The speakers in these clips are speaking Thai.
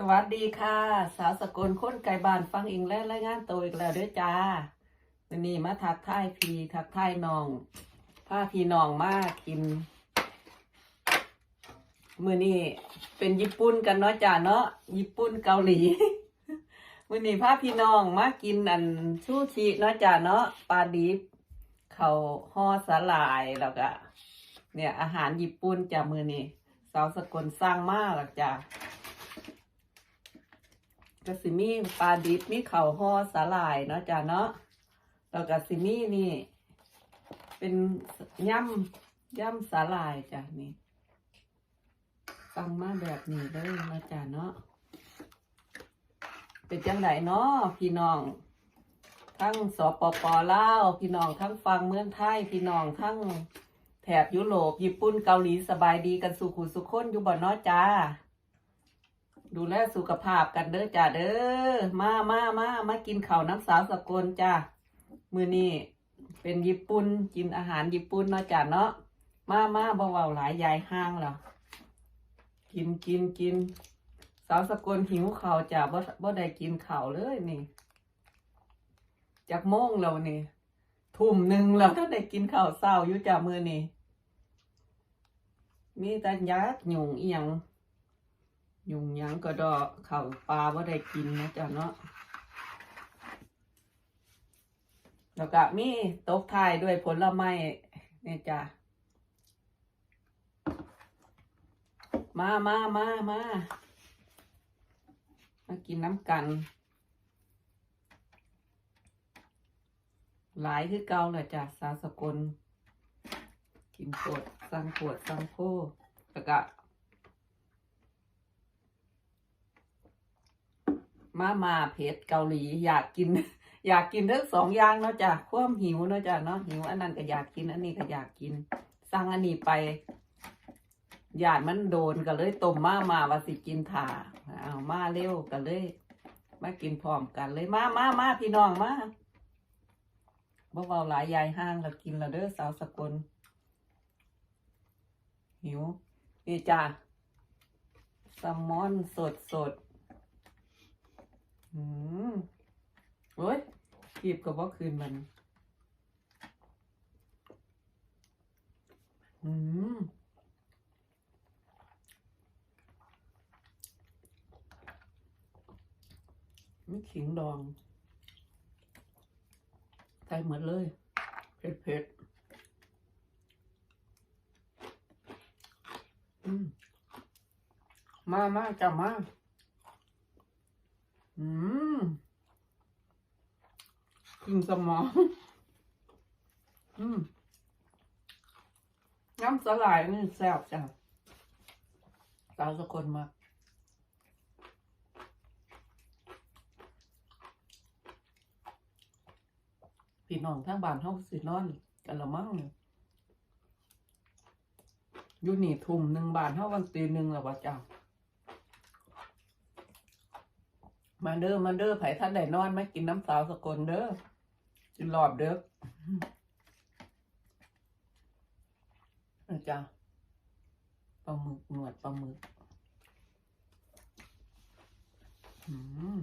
สวัสดีค่ะ สาวสกลคนไก่บานฟังอิงและรายงานตัวอีกแล้วด้วยจ้าวันนี้มาทักทายพีทักทายน้องพาพี่น้องมากิน มือนี้เป็นญี่ปุ่นกันเนาะจ้าเนาะญี่ปุ่นเกาหลีมือนี้พาพี่น้องมากินอันชูชีเนาะจ้าเนาะปลาดิบเขาห่อสาหร่ายแล้วก็เนี่ยอาหารญี่ปุ่นจ้ามือนี้สาวสกลสร้างมากหรอกจ้า ก็สิมีปลาดิบมีเข่าห่อสาหร่ายเนาะจ้ะเนาะแล้วก็สิมีนี่ เป็นย่ำย่ำสาหร่ายจ้ะนี่ฟังมาแบบนี้เลยเนาะจ้ะเนาะเป็นจังไดเนาะพี่น้องทั้งสปปลาวพี่น้องทั้งฟังเมืองไทยพี่น้องทั้งแถบยุโรปญี่ปุ่นเกาหลีสบายดีกันสุขุสุขคนอยู่บ่เนาะจ้า ดูแลสุขภาพกันเด้อจ้าเด้อมามามามากินข้าวน้ำสาวสกลจ้ามือนี้เป็นญี่ปุ่นกินอาหารญี่ปุ่นเนาะจ้าเนาะมามาบ่เว้าหลายยายห้างแล้วกินกินกิน สาวสกลหิวข้าวจ้าบ่บ่ได้กินข้าวเลยนี่จากโมงแล้วนี่ทุ่มหนึ่งแล้วถ้าได้กินข้าวเช้าอยู่จ้ามือนี้มีแต่ยักหยุ่งอียง ยุงยังก็ดอกเขาปลาว่าได้กินนะจ๊ะเนาะแล้วก็มีตกทายด้วยผลไม้เนี่ยจ้ะมามามามามากินน้ำกัน หลายคือเก่าเลยจ้ะสาสกลกินสดสั่งขวดสั่งโคแล้วก็ มามาเพจเกาหลี อยากกิน อยากกินทั้งสองอย่างเนาะจ้ะความหิวเนาะจ้ะเนาะหิวอันนั้นก็อยากกินอันนี้ก็อยากกิน สั่งอันนี้ไปหยาดมันโดนก็เลยต้มมามาว่าสิกินถ่าเอามาเร็วก็เลย มากินพร้อมกันเลยมามามาพี่น้องมาบ่เบาหลายยายห้างแล้วกินแล้วเด้อสาวสกลหิวนี่จ้ะแซลมอนสดสด อืมโอ้ยขีบกับว่าคืนมัน อืมนี่ขิงดอง ใส่หมดเลย เผ็ดเผ็ดอืมมามาจับมา อืมกินสมอง อืม น้ำสลายนี่แซ่บจ้ะสาวสกลมากพี่น้องทางบ้านเฮาสินอนกันละมั่งเนี่ยอยู่นี่ทุ่มหนึ่งบาทเท่าวันตีหนึ่งแล้ววะจ้า มาเด้อมาเด้อไผท่านได้นอนไหมกินน้ำสาวสกลเด้อกินหลอดเด้อนะจ๊ะปลาหมึกหนวดปลาหมึก อืม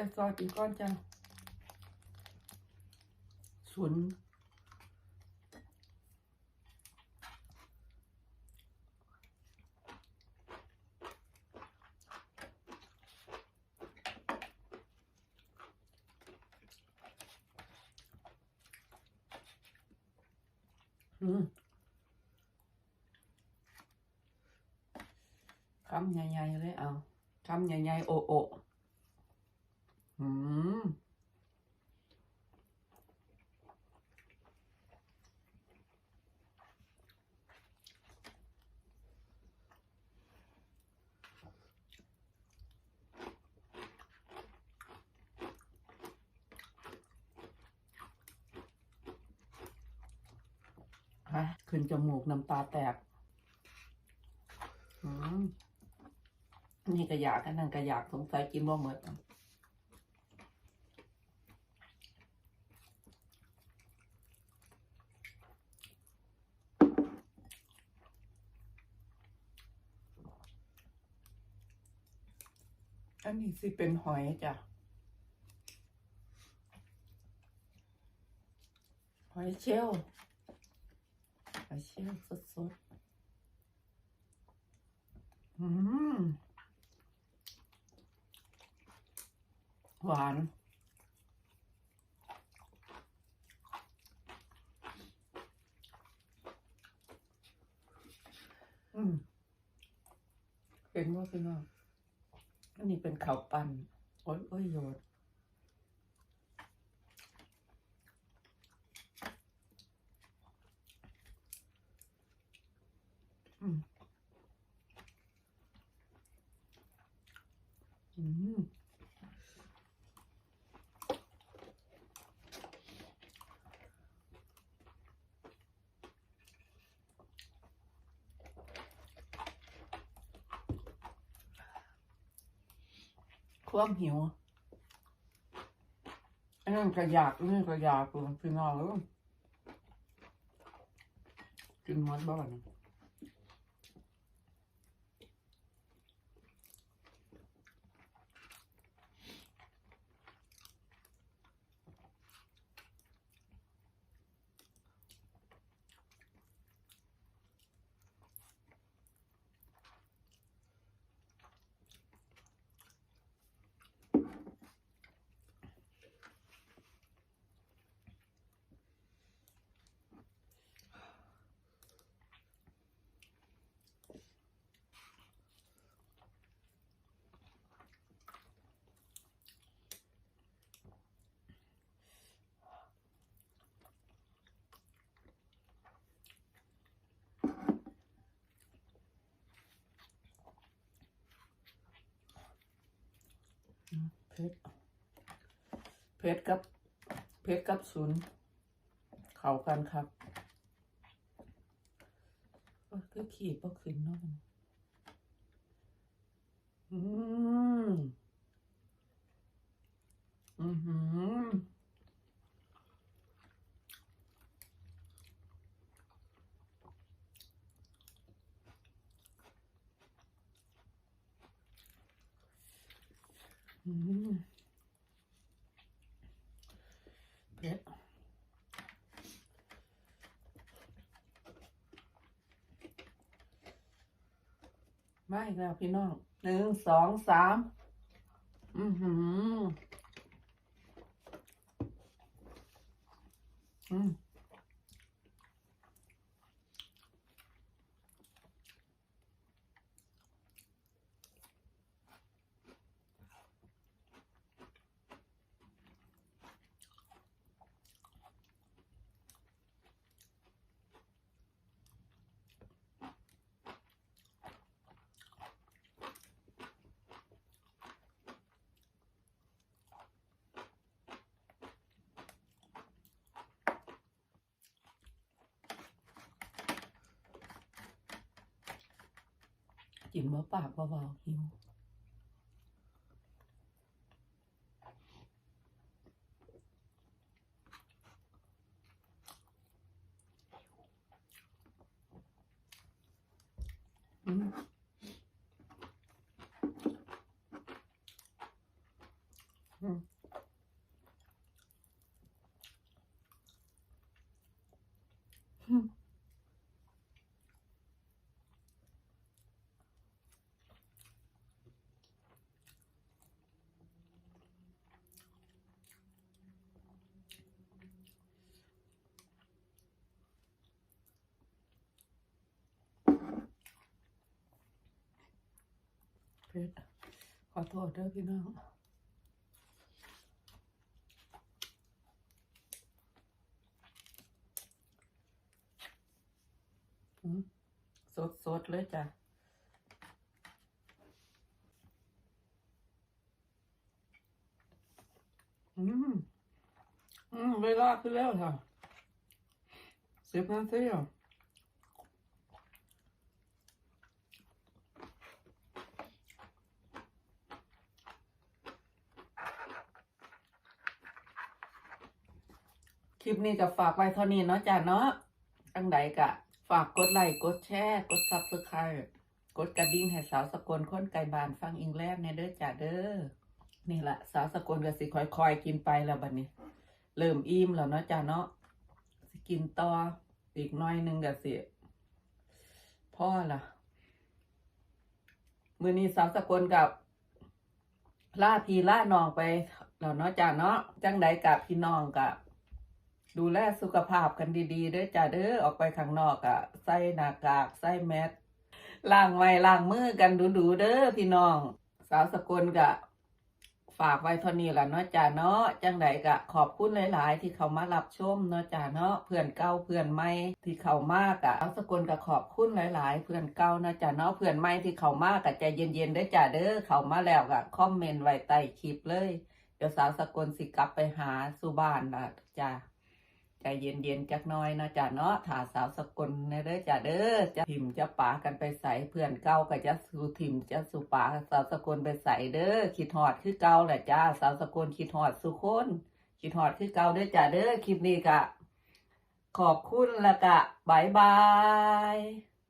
ใส่ซอยเป็นก้อนจ้ะศูนย์อืมคำใหญ่ๆเลยเอาคำใหญ่ๆโอโอ อืมฮะขึ้นจมูกน้ำตาแตก อืมนี่ก็อยากอันนั้นก็อยากสงสัยกินบ่หมด อันนี้สิเป็นหอยจ้ะ หอยเชลลหอยเชลลสดๆ อืม หวานอืมเป็นว่าพี่น้อง อันนี้เป็นข้าวปั้นโอ้ยโอ้ยโยนอืม อืม ความหิว อันนั้นกระยากนี่กระยากตัวพี่น้องเอ้ยกินหมดบ้านย เพ ชรเพชรกับ เพชรกับศูนย์เข้ากันครับก็ขีดก็ขึ้นเนาะอืมอือหืออืมเพชร มาอีกแล้วพี่น้องหนึ่งสองสามอือหืออืม กินบ่ปากเบาๆหิวอืมอืมอืม เพชรขอโทษเด้อพี่น้องสดสดเลยจ้ะอืม อืม เวลาคือแล้วค่ะสิบนาทีอะ ลิปนี้ก็ฝากไว้เท่านี้เนาะจ้าเนาะตั้งใดกะ ฝากกดไลค์กดแชร์ กดซับสไครต์กดกระดิ่งให้สาวสกลค้นไกลบานฟังอิงแลนด์ในเด้อจ้าเด้อนี่แหละสาวสกลก็สิคอยๆกินไปแล้วบัดนี้ เริ่มอิ่มแล้วเนาะจ้าเนาะสิกินต่ออีกน้อยหนึงก็สิพ่อล่ะมือนี้สาวสกลกับล่าพีล่านองไปแล้วเนาะจ้าเนาะจังใดกับพี่น้องกับ ดูแลสุขภาพกันดีๆเด้อจ้าเด้อออกไปข้างนอกอะใส่หน้ากากใส่แมสล้างไว้ล้างมือกันดูๆเด้อพี่น้อง สาวสกลกับฝากไว้เท่านี้ละเนาะจ้าเนาะจังใดกะ ขอบคุณหลาย ๆ ที่เขามารับชมเนาะจ้าเนาะเพื่อนเก่าเพื่อนใหม่ที่เขามากอะสาวสกลก็ขอบคุณหลาย ๆ เพื่อนเก่านะจ้าเนาะเพื่อนใหม่ที่เขามากกะใจเย็นๆได้จ้าเด้อเขามาแล้วกะคอมเมนต์ไว้ใต้คลิปเลยเดี๋ยวสาวสกลสิกลับไปหาสู่บ้านนะจ้า ใจเย็นๆจักน้อยนะจ้าเนาะถาสาวสกลเนเด้อจ้าเด้อจะถิ่มจะป๋ากันไปใส่เพื่อนเก่าก็จะสู่ถิ่มจะสู่ป๋าสาวสกลไปใส่เด้อคิดหอดคือเก่าแหละจ้าสาวสกลคิดหอดสุคนคิดหอดคือเก่าเด้อจ้าเด้อคลิปนี้กะขอบคุณละกะบายบาย